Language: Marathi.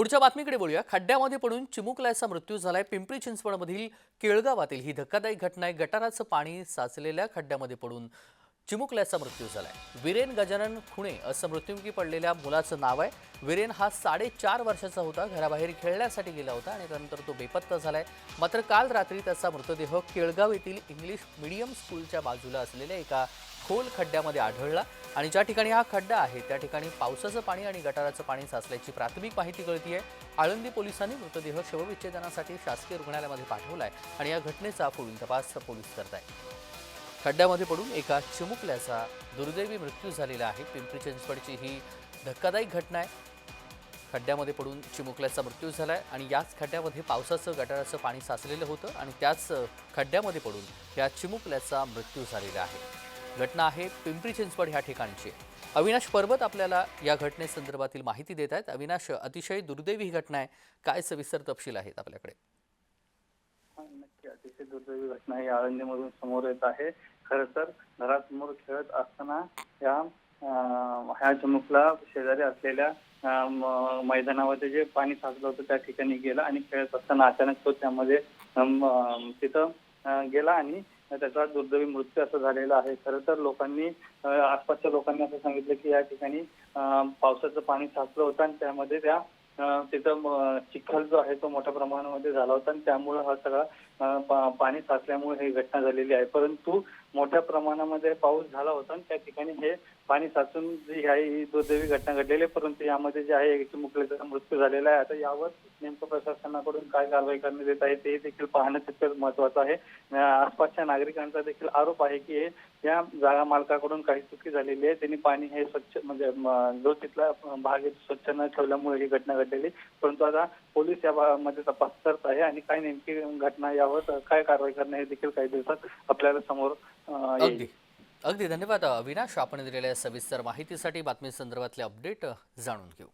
पुढच्या बातमीकडे बोलूया. खड्ड्यामध्ये पडून चिमुकल्याचा मृत्यू झालाय. पिंपरी चिंचवडमधील केळगावातील ही धक्कादायक घटना आहे. गटाराचं पाणी साचलेल्या खड्ड्यामध्ये पडून चिमुकल्याचा मृत्यू झालाय. विरेन गजानन खुणे असं मृत्युमुखी पडलेल्या मुलाचं नाव आहे. विरेन हा साडेचार वर्षाचा होता. घराबाहेर खेळण्यासाठी गेला होता आणि त्यानंतर तो बेपत्ता झालाय. मात्र काल रात्री त्याचा मृतदेह केळगाव येथील इंग्लिश मीडियम स्कूलच्या बाजूला असलेल्या एका खोल खड्ड्यामध्ये आढळला आणि ज्या ठिकाणी हा खड्डा आहे त्या ठिकाणी पावसाचं पाणी आणि गटाराचं पाणी साचल्याची प्राथमिक माहिती कळती आहे आळंदी पोलिसांनी मृतदेह शवविच्छेदनासाठी शासकीय रुग्णालयामध्ये पाठवला आहे आणि या घटनेचा पुढील तपास पोलीस करत आहे खड्ड्यामध्ये पडून एका चिमुकल्याचा दुर्दैवी मृत्यू झालेला आहे. पिंपरी चिंचवडची ही धक्कादायक घटना आहे. खड्ड्यामध्ये पडून चिमुकल्याचा मृत्यू झाला आहे आणि याच खड्ड्यामध्ये पावसाचं गटाराचं पाणी साचलेलं होतं आणि त्याच खड्ड्यामध्ये पडून या चिमुकल्याचा मृत्यू झालेला आहे. घटना आहे पिंपरी चिंचवड ह्या ठिकाणची. अविनाश पर्वत आपल्याला या घटनेसंदर्भातील माहिती देत आहेत. अविनाश अतिशय दुर्दैवी ही घटना आहे. काय सविस्तर तपशील आहेत आपल्याकडे? नक्की. अतिशय दुर्दैवी घटना ही आळंदीमधून समोर येत आहे. खर तर घरासमोर खेळत असताना या ह्या चिमुकला शेजारी असलेल्या मैदानामध्ये जे पाणी साचलं होतं त्या ठिकाणी गेला आणि खेळत असताना अचानक तो त्यामध्ये तिथं गेला आणि त्याचा दुर्दैवी मृत्यू असं झालेला आहे. खरं तर लोकांनी आसपासच्या लोकांनी असं सांगितलं की या ठिकाणी पावसाचं पाणी साचलं होतं आणि त्यामध्ये त्या तिथं चिखल जो आहे तो मोठ्या प्रमाणामध्ये झाला होता आणि त्यामुळे हा सगळा पाणी साचल्यामुळे ही घटना झालेली आहे. परंतु मोठ्या प्रमाणामध्ये पाऊस झाला होता आणि त्या ठिकाणी हे पाणी साचून जी आहे ही दुर्दैवी घटना घडलेली आहे. परंतु यामध्ये जे आहे एक मुकलेचा मृत्यू झालेला आहे. आता यावर नेमकं प्रशासनाकडून काय कारवाई करण्यात येत आहे ते देखील पाहणं तितकंच महत्वाचं आहे. आसपासच्या नागरिकांचा देखील आरोप आहे की या जागा मालकाकडून काही चुकी झालेली आहे. त्यांनी पाणी हे स्वच्छ म्हणजे जो तिथला भाग आहे स्वच्छ न ठेवल्यामुळे ही घटना घडलेली परंतु आता पोलीस यामध्ये मध्ये तपास करत आहे आणि काय नेमकी घटना यावर काय कारवाई करणे हे देखील काही दिवसात आपल्याला समोर येईल. अगदी. अगदी. धन्यवाद अविनाश. आपण दिलेल्या सविस्तर माहितीसाठी बातमी संदर्भातले अपडेट जाणून घेऊ.